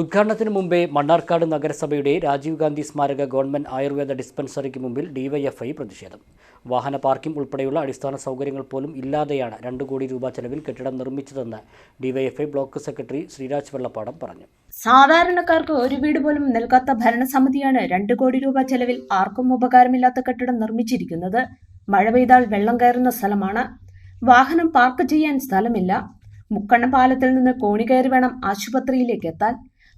ഉദ്ഘാടനത്തിന് മുമ്പേ മണ്ണാർക്കാട് നഗരസഭയുടെ രാജീവ് ഗാന്ധി സ്മാരക ഗവൺമെന്റ് ആയുർവേദ ഡിസ്പെൻസറിക്ക് മുമ്പിൽ ഡിവൈഎഫ്ഐ പ്രതിഷേധം. വാഹന പാർക്കിംഗ് ഉൾപ്പെടെയുള്ള അടിസ്ഥാന സൗകര്യങ്ങൾ പോലും ഇല്ലാതെയാണ് രണ്ട് കോടി രൂപ ചെലവിൽ കെട്ടിടം നിർമ്മിച്ചതെന്ന് DYFI block secretary Sreeraj Vellappadam പറഞ്ഞു. സാധാരണക്കാർക്ക് ഒരു വീട് പോലും നൽകാത്ത ഭരണസമിതിയാണ് രണ്ട് കോടി രൂപ ചെലവിൽ ആർക്കും ഉപകാരമില്ലാത്ത കെട്ടിടം നിർമ്മിച്ചിരിക്കുന്നത്. മഴ പെയ്താൽ വെള്ളം കയറുന്ന സ്ഥലമാണ്. വാഹനം പാർക്ക് ചെയ്യാൻ സ്ഥലമില്ല. മുക്കണ്ണ പാലത്തിൽ നിന്ന് കോണി കയറി വേണം ആശുപത്രിയിലേക്ക് എത്താൻ.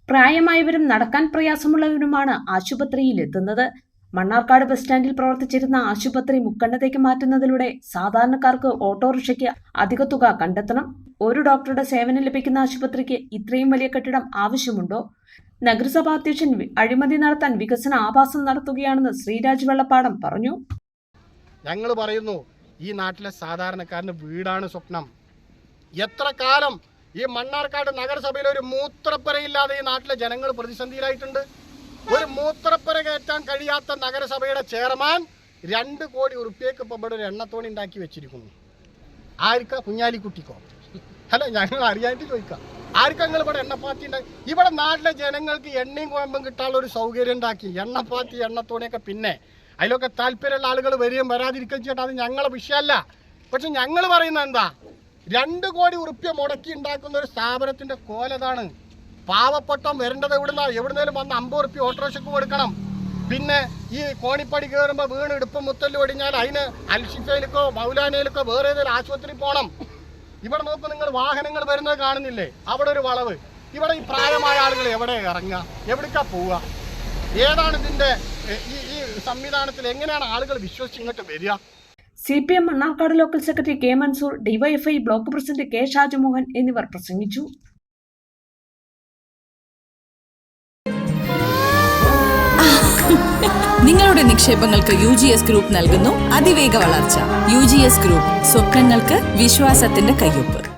പ്രായമായവരും നടക്കാൻ പ്രയാസമുള്ളവരുമാണ് ആശുപത്രിയിൽ എത്തുന്നത് മണ്ണാർക്കാട് ബസ് സ്റ്റാൻഡിൽ പ്രവർത്തിച്ചിരുന്ന ആശുപത്രി മുക്കണ്ണത്തേക്ക് മാറ്റുന്നതിലൂടെ സാധാരണക്കാർക്ക് ഓട്ടോറിക്ഷയ്ക്ക് അധിക തുക കണ്ടെത്തണം. ഒരു ഡോക്ടറുടെ സേവനം ലഭിക്കുന്ന ആശുപത്രിക്ക് ഇത്രയും വലിയ കെട്ടിടം ആവശ്യമുണ്ടോ? നഗരസഭാ അധ്യക്ഷൻ അഴിമതി നടത്താൻ വികസന ആഭാസം നടത്തുകയാണെന്ന് ശ്രീരാജ് വെള്ളപ്പാടം പറഞ്ഞു. ഞങ്ങൾ പറയുന്നു ഈ നാട്ടിലെ സാധാരണക്കാരന് വീടാണ് സ്വപ്നം. എത്ര കാലം ഈ മണ്ണാർക്കാട് നഗരസഭയിൽ ഒരു മൂത്രപ്പുരയില്ലാതെ ഈ നാട്ടിലെ ജനങ്ങൾ പ്രതിസന്ധിയിലായിട്ടുണ്ട്. ഒരു മൂത്രപ്പുര കയറ്റാൻ കഴിയാത്ത നഗരസഭയുടെ ചെയർമാൻ രണ്ട് കോടി ഉറുപ്പ്യക്ക് ഇപ്പം ഇവിടെ ഒരു എണ്ണത്തോണി ഉണ്ടാക്കി വെച്ചിരിക്കുന്നു. ആർക്കാ കുഞ്ഞാലിക്കുട്ടിക്കോ? അല്ല ഞങ്ങൾ അറിയാനായിട്ട് ചോദിക്കാം. ആർക്കാ നിങ്ങൾ ഇവിടെ എണ്ണപ്പാത്തി ഉണ്ടാക്കി? ഇവിടെ നാട്ടിലെ ജനങ്ങൾക്ക് എണ്ണയും കോയമ്പും കിട്ടാനുള്ള ഒരു സൗകര്യം ഉണ്ടാക്കി. എണ്ണപ്പാത്തി എണ്ണത്തോണിയൊക്കെ പിന്നെ. അതിലൊക്കെ താല്പര്യമുള്ള ആളുകൾ വരികയും വരാതിരിക്കുകയും ചെയ്യട്ടെ അത് ഞങ്ങളെ വിഷയമല്ല. പക്ഷെ ഞങ്ങൾ പറയുന്നത് എന്താ? രണ്ട് കോടി ഉറുപ്പ്യ മുടക്കി ഉണ്ടാക്കുന്ന ഒരു സ്ഥാപനത്തിന്റെ കോലതാണ് പാവപ്പെട്ടം വരേണ്ടത് എവിടുന്ന? എവിടുന്നേലും വന്ന് അമ്പത് ഉറുപ്പ്യ ഓട്ടോറിക്ഷക്ക് കൊടുക്കണം. പിന്നെ ഈ കോണിപ്പടി കയറുമ്പോൾ വീണ് ഇടുപ്പ് മുത്തൽ ഒടിഞ്ഞാൽ അതിന് അൽഷിഫയിലേക്കോ മൗലാനയിലേക്കോ വേറെ ഏതെങ്കിലും ആശുപത്രി പോകണം ഇവിടെ നോക്ക് നിങ്ങൾ വാഹനങ്ങൾ വരുന്നത് കാണുന്നില്ലേ? അവിടെ ഒരു വളവ്. ഇവിടെ ഈ പ്രായമായ ആളുകൾ എവിടെ ഇറങ്ങുക? എവിടേക്കാ പോവുക? ഏതാണ് ഇതിന്റെ ഈ ഈ സംവിധാനത്തിൽ എങ്ങനെയാണ് ആളുകൾ വിശ്വസിച്ച് ഇങ്ങോട്ട് വരിക? C P M Mannarkkad local secretary K Mansoor DYFI block president K Shajumohan എന്നിവർ പ്രസംഗിച്ചു. നിങ്ങളുടെ നിക്ഷേപങ്ങൾക്ക് യു ജി എസ് ഗ്രൂപ്പ് നൽകുന്നു അതിവേഗ വളർച്ച. യു ജി എസ് ഗ്രൂപ്പ് സ്വപ്നങ്ങൾക്ക് വിശ്വാസത്തിന്റെ കയ്യൊപ്പ്.